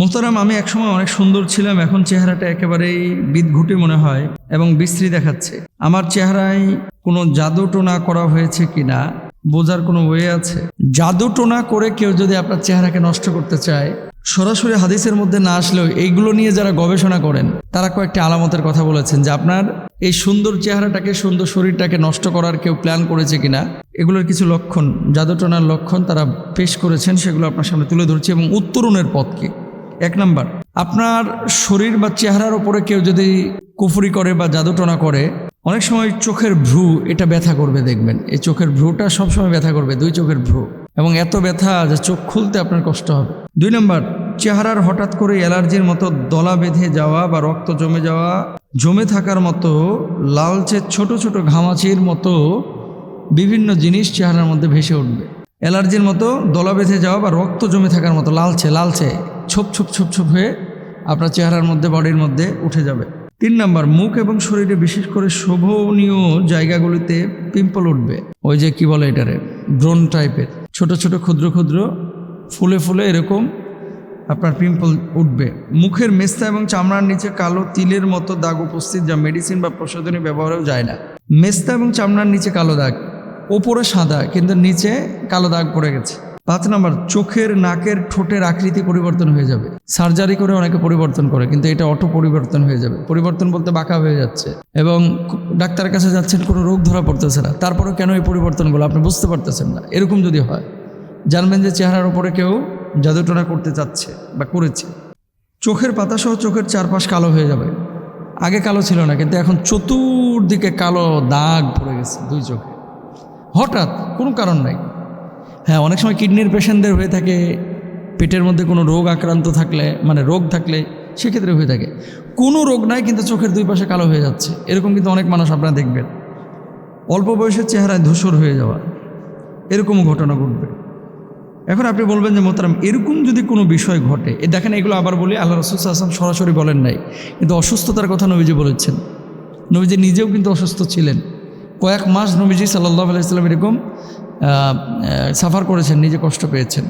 মোহতারাম, আমি একসময় অনেক সুন্দর ছিলাম, এখন চেহারাটা একেবারেই বিদঘুটে মনে হয় এবং বিশ্রী দেখাচ্ছে। আমার চেহারায় কোনো জাদু টোনা করা হয়েছে কিনা, বোঝার কোনো ওয়ে আছে? জাদু টোনা করে কেউ যদি আপনার চেহারাকে নষ্ট করতে চায়, সরাসরি হাদিসের মধ্যে না আসলেও এইগুলো নিয়ে যারা গবেষণা করেন, তারা কয়েকটি আলামতের কথা বলেছেন যে আপনার এই সুন্দর চেহারাটাকে, সুন্দর শরীরটাকে নষ্ট করার কেউ প্ল্যান করেছে কিনা, এগুলোর কিছু লক্ষণ জাদুটনার লক্ষণ তারা পেশ করেছেন, সেগুলো আপনার সামনে তুলে ধরছি এবং উত্তরণের পথ কি এক নাম্বার, আপনার শরীর বা চেহারার ওপরে কেউ যদি কুফুরি করে বা জাদুটনা করে, অনেক সময় চোখের ভ্রু এটা ব্যথা করবে দেখবেন। এই চোখের ভ্রুটা সবসময় ব্যথা করবে, দুই চোখের ভ্রু। এবং এত ব্যথা যে চোখ খুলতে আপনার কষ্ট হবে। দুই নম্বর, চেহারার হঠাৎ করে অ্যালার্জির মতো দলা বেঁধে যাওয়া বা রক্ত জমে যাওয়া, জমে থাকার মতো লালচে ছোট ছোট ঘামাচির মতো বিভিন্ন জিনিস চেহারার মধ্যে ভেসে উঠবে। অ্যালার্জির মতো দলা বেঁধে যাওয়া বা রক্ত জমে থাকার মতো লালচে লালচে। ছোপ ছোপ ছোপ ছোপ হয়ে আপনার চেহারার মধ্যে, বডির মধ্যে উঠে যাবে। তিন নাম্বার, মুখ এবং শরীরে বিশেষ করে শোভনীয় জায়গাগুলিতে পিম্পল উঠবে। ওই যে কি বলে এটারে? ব্রন টাইপের। ছোট ছোট, ক্ষুদ্র ক্ষুদ্র, ফুলে ফুলে এরকম আপনার পিম্পল উঠবে। মুখের মেস্তা এবং চামড়ার নিচে কালো তিলের মতো দাগ উপস্থিত, যা মেডিসিন বা প্রসাধনী ব্যবহারেও যায় না। মেস্তা এবং চামড়ার নিচে কালো দাগ, ওপরে সাদা, কিন্তু নিচে কালো দাগ পড়ে গেছে। পাঁচ নম্বর, চোখের নাকের ঠোঁটের আকৃতি পরিবর্তন হয়ে যাবে। সার্জারি করে অনেকে পরিবর্তন করে, কিন্তু এটা অটো পরিবর্তন হয়ে যাবে। পরিবর্তন বলতে বাঁকা হয়ে যাচ্ছে। এবং ডাক্তারের কাছে যাচ্ছেন, কোনো রোগ ধরা পড়তেছে না। তারপরেও কেন এই পরিবর্তনগুলো? আপনি বুঝতে পারতেছেন না। এরকম যদি হয়, জানবেন যে চেহারার উপরে কেউ জাদুটনা করতে চাচ্ছে বা করেছে। চোখের পাতাসহ চোখের চারপাশ কালো হয়ে যাবে। আগে কালো ছিল না, কিন্তু এখন চতুর্দিকে কালো দাগ পড়ে গেছে দুই চোখে। হঠাৎ কোনো কারণ নাই। হ্যাঁ অনেক সময় কিডনির পেশেন্টদের হয়ে থাকে, পেটের মধ্যে কোনো রোগ আক্রান্ত থাকলে মানে রোগ থাকলে সেক্ষেত্রে হয়ে থাকে। কোনো রোগ নাই, কিন্তু চোখের দুই পাশে কালো হয়ে যাচ্ছে। এরকম কিন্তু অনেক মানুষ আপনারা দেখবেন। অল্প বয়সের চেহারায় ধূসর হয়ে যাওয়া। এরকমও ঘটনা ঘটবে। এখন আপনি বলবেন যে, মোহতারাম, এরকম যদি কোনো বিষয় ঘটে, এ দেখেন, এগুলো আবার বলি, আল্লাহ রসুল আসলাম সরাসরি বলেন নাই। কিন্তু অসুস্থতার কথা নবীজি বলেছেন। নবীজি নিজেও কিন্তু অসুস্থ ছিলেন। কয়েক মাস নবীজি সাল্লাহ আলাইসাল্লাম এরকম সাফার করেছেন, নিজে কষ্ট পেয়েছেন।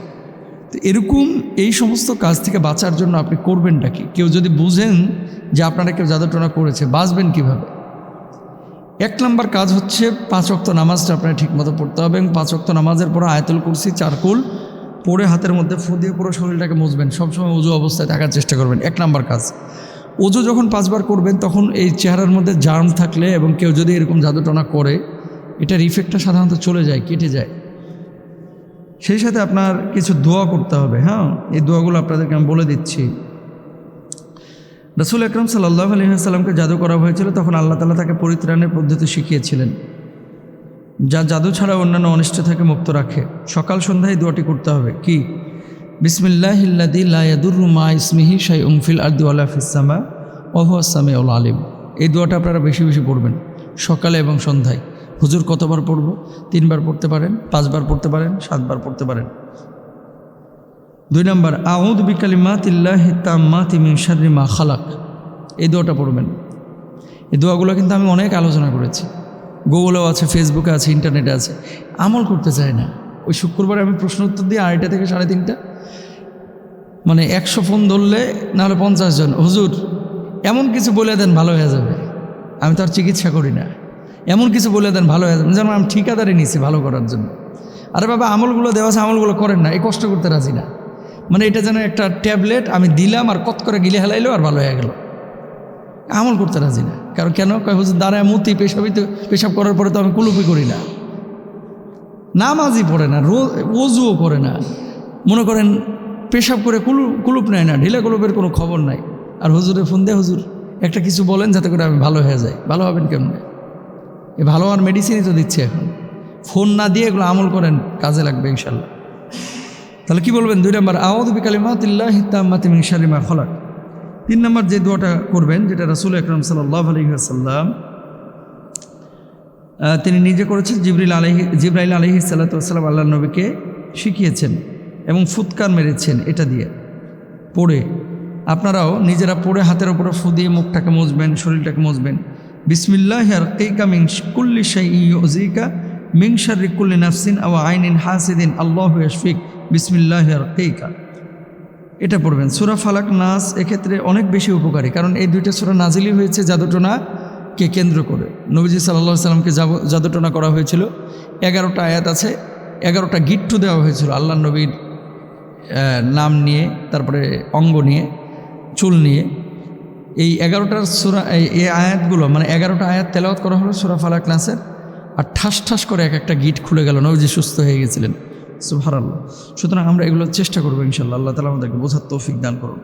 তো এরকম এই সমস্ত কাজ থেকে বাঁচার জন্য আপনি করবেনটা কি? কেউ যদি বুঝেন যে আপনারা কেউ জাদুটনা করেছে, বাঁচবেন কীভাবে? এক নম্বর কাজ হচ্ছে পাঁচ অক্ত নামাজটা আপনার ঠিকমতো পড়তে হবে এবং পাঁচ অক্ত নামাজের পরে আয়তল কুরসি, চারকুল পরে হাতের মধ্যে ফু দিয়ে পুরো শরীরটাকে মুছবেন, সবসময় উজু অবস্থায় থাকার চেষ্টা করবেন। এক নাম্বার কাজ। উজু যখন পাঁচবার করবেন, তখন এই চেহারার মধ্যে জার্ম থাকলে এবং কেউ যদি এরকম জাদুটনা করে এটার ইফেক্টটা সাধারণত চলে যায়, কেটে যায়। সেই সাথে আপনার কিছু দোয়া করতে হবে হ্যাঁ? এই দোয়াগুলো আপনাদেরকে আমি বলে দিচ্ছি। রসুল আকরম সাল্লাহ আলহিহাস্লামকে জাদু করা হয়েছিল, তখন আল্লাহ তালা তাকে পরিত্রাণের পদ্ধতি শিখিয়েছিলেন। যা জাদু ছাড়া অন্যান্য অনিষ্ট থেকে মুক্ত রাখে। সকাল সন্ধ্যায় দোয়াটি করতে হবে। কি? বিসমিল্লাহিল্লাদি লায়াদুর ইসমিহি শাই উমফিল আর্দি আল্লাহিসামা ওহু আসামে উল আলিম। এই দোয়াটা আপনারা বেশি বেশি পড়বেন, সকালে এবং সন্ধ্যায়। হুজুর কতবার পড়ব? তিনবার পড়তে পারেন, পাঁচবার পড়তে পারেন, সাতবার পড়তে পারেন। দুই নম্বর আউদ বিকালিমা তিল্লাহ তাম্মা খালাক। এই দোয়াটা পড়বেন। এই দোয়াগুলো কিন্তু আমি অনেক আলোচনা করেছি। গুগলেও আছে ফেসবুকে আছে ইন্টারনেটে আছে। আমল করতে চায় না। ওই শুক্রবারে আমি প্রশ্ন উত্তর দিই আড়াইটা থেকে সাড়ে তিনটা। মানে একশো ফোন ধরলে নাহলে পঞ্চাশ জন। হুজুর, এমন কিছু বলে দেন ভালো হয়ে যাবে। আমি তো আর চিকিৎসা করি না। এমন কিছু বলে দেন, ভালো হয়ে যাবে। যেমন আমি ঠিকাদারি নিছি ভালো করার জন্য। আরে বাবা, আমলগুলো দেওয়া আছে, আমলগুলো করেন না, এই কষ্ট করতে রাজি না। মানে এটা যেন একটা ট্যাবলেট, আমি দিলাম আর কত করে গিলে হেলাইলো আর ভালো হয়ে গেল। আমল করতে রাজি না। কারণ কেন? কয়, হুজুর, দাঁড়ায় মুতি পেশাবি তো, পেশাব করার পরে তো আমি কুলুপি করি না। নামাজই পড়ে না রো ওজুও করে না। মনে করেন, পেশাব করে কুলু, কুলুপ নেয় না, ঢিলা কুলুপের কোনো খবর নাই। আর হুজুরে ফোন দে হুজুর, একটা কিছু বলেন যাতে করে আমি ভালো হয়ে যাই। ভালো হবেন কেমনে? ভালো হওয়ার মেডিসিনই তো দিচ্ছে। এখন ফোন না দিয়ে এগুলো আমল করেন, কাজে লাগবে ইনশাল্লাহ। তাহলে কি বলবেন? দুই নম্বর আওয়াদ বিকালিমাতিল্লাহ হিতাম্মাতিমিন শারিমা খলাক। তিন নম্বর যে দোয়াটা করবেন, যেটা রাসুল আকরম সাল্লাহ আলহিহাসাল্লাম তিনি নিজে করেছেন, জিবরিল আলহি জিব্রাইল আলহি সাল্লাতাম আল্লাহ নবীকে শিখিয়েছেন এবং ফুৎকার মেরেছেন এটা দিয়ে। পড়ে, আপনারাও নিজেরা পড়ে হাতের ওপরে ফু দিয়ে মুখটাকে মুছবেন, শরীরটাকে মুছবেন। বিসমিল্লাহ আর কেইকা মিং কুল্লি শাইকা মিং শারি কুল্লি নাফসিন আওয়া আইনিন হাসিদিন। আল্লাহ শফিক বিসমিল্লাহ আর কেইকা এটা পড়বেন। সুরা ফালাক নাস এক্ষেত্রে অনেক বেশি উপকারী, কারণ এই দুইটা সুরা নাজিলই হয়েছে জাদুটোনাকে কেন্দ্র করে। নবীজি সাল্লা সাল্লামকে জাব- জাদুটোনা করা হয়েছিল। এগারোটা আয়াত আছে, এগারোটা গিট্টু দেওয়া হয়েছিল আল্লাহ নবীর নাম নিয়ে, তারপরে অঙ্গ নিয়ে, চুল নিয়ে। এই এগারোটার সুরা, এই আয়াতগুলো মানে এগারোটা আয়াত তেলাওয়াত করা হলো সুরা ফালা ক্লাসের আর ঠাস ঠাস করে এক একটা গিট খুলে গেল, নবজি সুস্থ হয়ে গেছিলেন। সুভার আল্লাহ সুতরাং আমরা এগুলো চেষ্টা করব ইনশাল্লাহ আল্লাহ তালা আমাদেরকে বোঝার তৌফিক দান করুন।